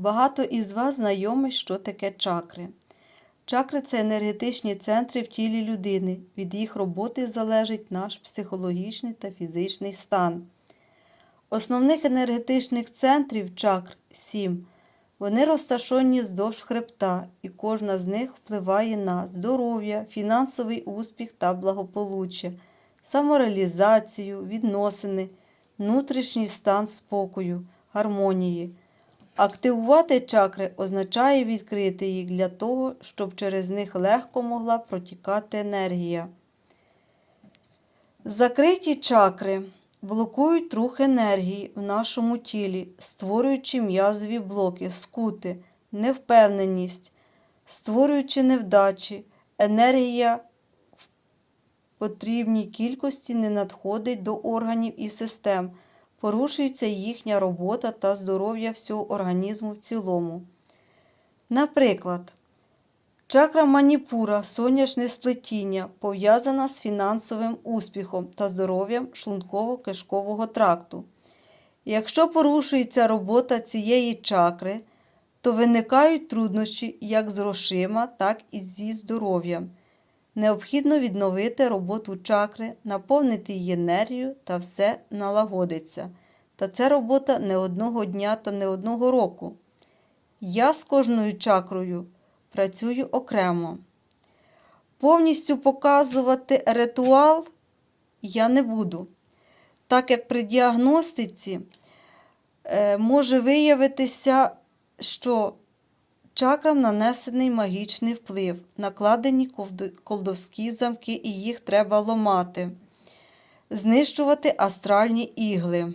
Багато із вас знайомі, що таке чакри. Чакри це енергетичні центри в тілі людини. Від їх роботи залежить наш психологічний та фізичний стан. Основних енергетичних центрів чакр сім. Вони розташовані вздовж хребта, і кожна з них впливає на здоров'я, фінансовий успіх та благополуччя, самореалізацію, відносини, внутрішній стан спокою, гармонії. Активувати чакри означає відкрити їх для того, щоб через них легко могла протікати енергія. Закриті чакри блокують рух енергії в нашому тілі, створюючи м'язові блоки, скути, невпевненість, створюючи невдачі, енергія в потрібній кількості не надходить до органів і систем, порушується їхня робота та здоров'я всього організму в цілому. Наприклад, Чакра маніпура, сонячне сплетіння, пов'язана з фінансовим успіхом та здоров'ям шлунково-кишкового тракту. Якщо порушується робота цієї чакри, то виникають труднощі як з грошима, так і зі здоров'ям. Необхідно відновити роботу чакри, наповнити її енергією та все налагодиться. Та це робота не одного дня та не одного року. Я з кожною чакрою працюю окремо. Повністю показувати ритуал я не буду, так як при діагностиці е, може виявитися, що чакрам нанесений магічний вплив, накладені колдовські замки, і їх треба ломати, знищувати астральні ігли.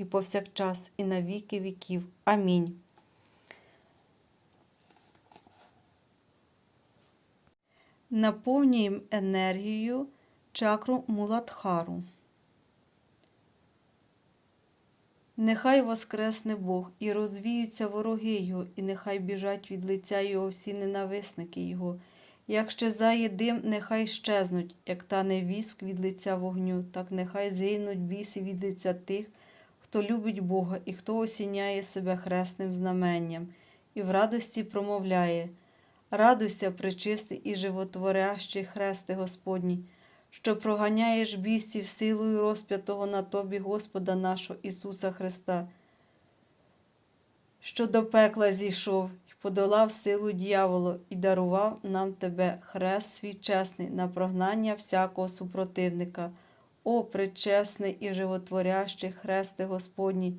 і повсякчас, і на віки віків. Амінь. Наповнюємо енергією чакру Муладхару. Нехай воскресне Бог і розвіються вороги Його, і нехай біжать від лиця Його всі ненависники Його. Як щезає дим, нехай щезнуть, як тане віск від лиця вогню, так нехай згинуть біси від лиця тих, хто любить Бога і хто осіняє себе хресним знаменням, і в радості промовляє Радуйся, пречистий і животворящий хресте Господній, що проганяєш бісів силою розп'ятого на тобі Господа нашого Ісуса Христа, що до пекла зійшов подолав силу дьяволу і дарував нам тебе хрест свій чесний на прогнання всякого супротивника. О, пречесний і животворящий хресте Господній,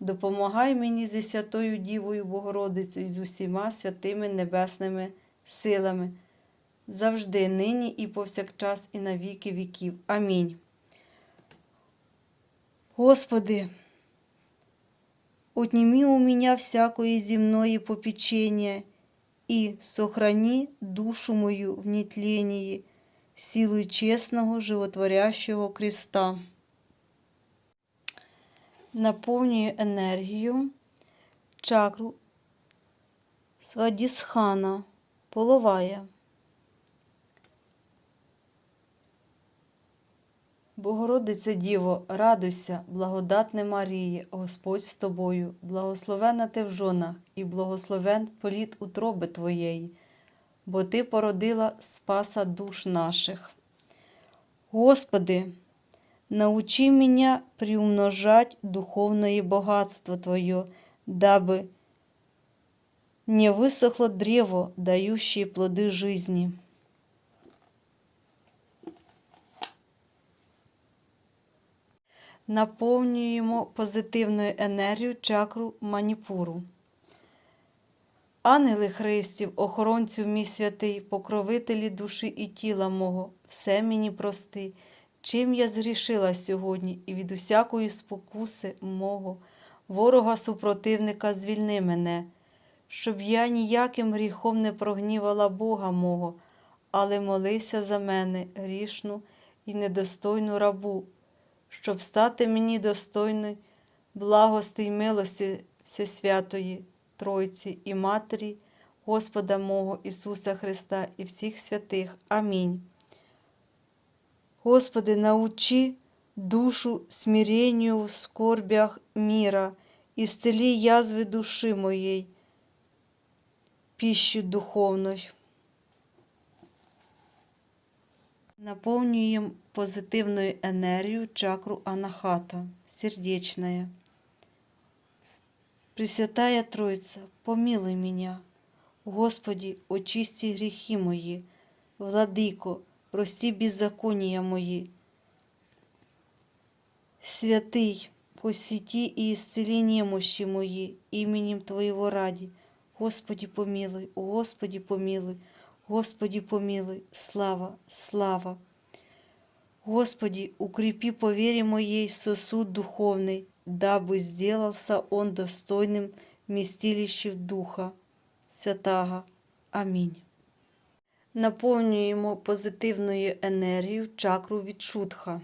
допомагай мені зі Святою Дівою Богородицею і з усіма святими небесними силами, завжди, нині і повсякчас, і на віки віків. Амінь. Господи, отніми у меня всякое земное попечение и сохрани душу мою в нетлении, силой честного животворящего креста. Наповнює енергію чакру Свадісхана, половая. Богородице Діво, радуйся, благодатне Марії, Господь з тобою, благословена ти в жонах, і благословен політ утроби Твоєї, бо Ти породила спаса душ наших. Господи, научи меня приумножать духовное богатство Твое, дабы не высохло древо, дающее плоды жизни. Наповнюємо позитивною енергією чакру маніпуру. Ангели Христів, охоронцю мій святий, покровителі душі і тіла мого, все мені прости, чим я зрішила сьогодні і від усякої спокуси мого? Ворога супротивника звільни мене, щоб я ніяким гріхом не прогнівала Бога мого, але молися за мене, грішну і недостойну рабу, щоб стати мені достойною благости й милості Всесвятої Тройці і Матері Господа мого Ісуса Христа і всіх святих. Амінь. Господи, научи душу смирению в скорбях мира, исцели язвы души моей, пищу духовной. Наповнюємо позитивною енергією чакру Анахата, сердечная. Пресвятая Троица, помилуй меня. Господи, очисти грехи мої, Владыко, прости беззакония мої. Святый, посети и исцели немощи мои именем Твоего ради. Господи, помилуй, Господи, помилуй, Господи, помилуй, слава, слава. Господи, укрепи по вере моей сосуд духовный, дабы сделался он достойным вместилищем Духа Святаго. Амінь. Наповнюємо позитивною енергією чакру відчутха.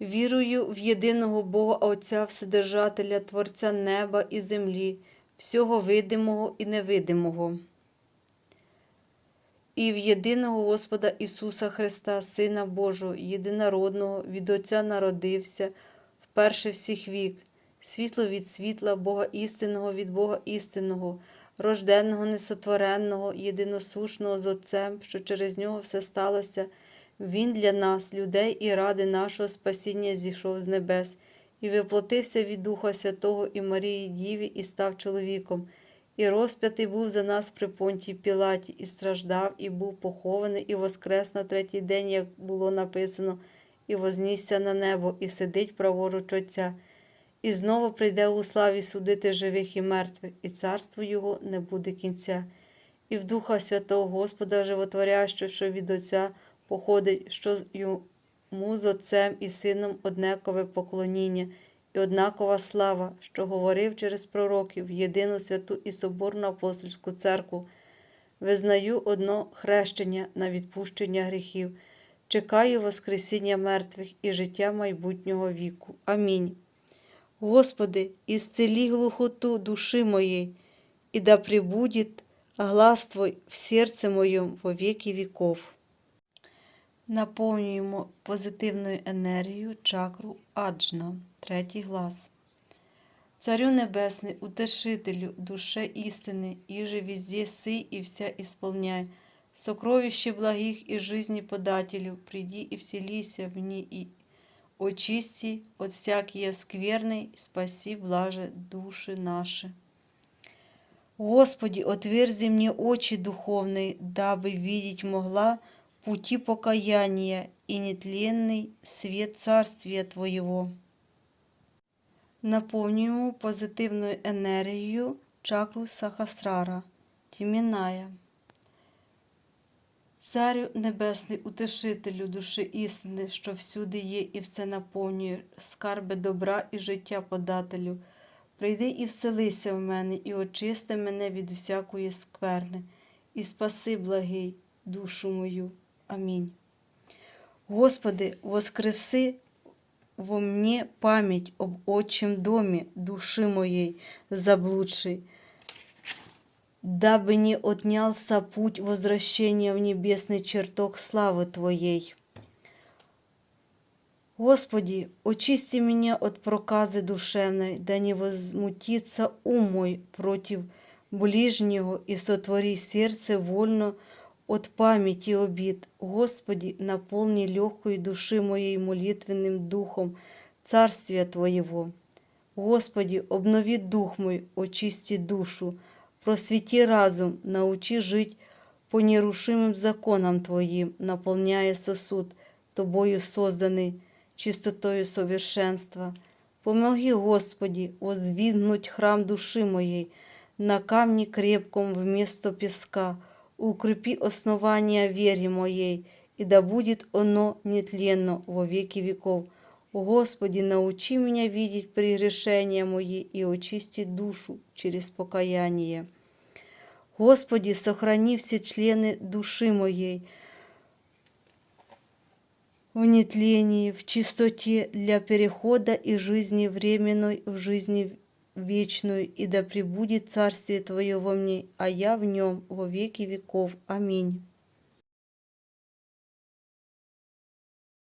Вірую в єдиного Бога Отця Вседержателя, Творця неба і землі, всього видимого і невидимого. І в єдиного Господа Ісуса Христа, Сина Божого, єдинородного, від Отця народився, вперше всіх вік, світло від світла, Бога істинного від Бога істинного, рожденного, несотвореного, єдиносушного з Отцем, що через нього все сталося. Він для нас, людей і ради нашого спасіння, зійшов з небес, і виплотився від Духа Святого і Марії Діві, і став чоловіком, і розп'ятий був за нас при понтії Пілаті, і страждав, і був похований, і воскрес на третій день, як було написано, і вознісся на небо, і сидить праворуч Отця, і знову прийде у славі судити живих і мертвих, і царство Його не буде кінця. І в Духа Святого Господа Животворящого, що від Отця походить, що йому з Отцем і Сином однакове поклоніння і однакова слава, що говорив через пророків єдину святу і соборну апостольську церкву. Визнаю одно хрещення на відпущення гріхів, чекаю Воскресіння мертвих і життя майбутнього віку. Амінь. Господи, исцели глухоту души моей, и да пребудет глаз Твой в сердце моем во веки веков. Наповнюємо позитивною енергією чакру Аджна, третій глаз. Царю Небесный, Утешителю, душе истины, иже везде сы и вся исполняй, сокровище благих и жизни подателю, приди и вселися в ней и очисти от всякие скверной, спаси блаже души наши. Господи, отверзи мне очи духовные, дабы видеть могла пути покаяния и нетленный свет Царствия Твоего. Наповнюємо позитивною енергією чакру Сахасрара, Тіміная. Царю Небесний, утешителю душі істини, що всюди є і все наповнює, скарби добра і життя подателю. Прийди і вселися в мене, і очисти мене від всякої скверни, і спаси, благий, душу мою. Амінь. Господи, воскреси во мне память об отчим доме души моей заблудшей, дабы не отнялся путь возвращения в небесный чертог славы Твоей. Господи, очисти меня от проказы душевной, да не возмутится ум мой против ближнего, и сотвори сердце вольно от памяти обид. Господи, наполни легкой души моей молитвенным духом Царствия Твоего. Господи, обнови дух мой, очисти душу, просвети разум, научи жить по нерушимым законам Твоим, наполняя сосуд, Тобою созданный, чистотою совершенства. Помоги, Господи, возвигнуть храм души моей на камне крепком вместо песка, укрепи основания вере моей, и да будет оно нетленно во веки веков. Господи, научи меня видеть прегрешения мои и очисти душу через покаяние. Господи, сохрани все члены души моей в нетлении, в чистоте для перехода из жизни временной в жизни вечную, и да пребудет Царствие Твое во мне, а я в нем во веки веков. Аминь.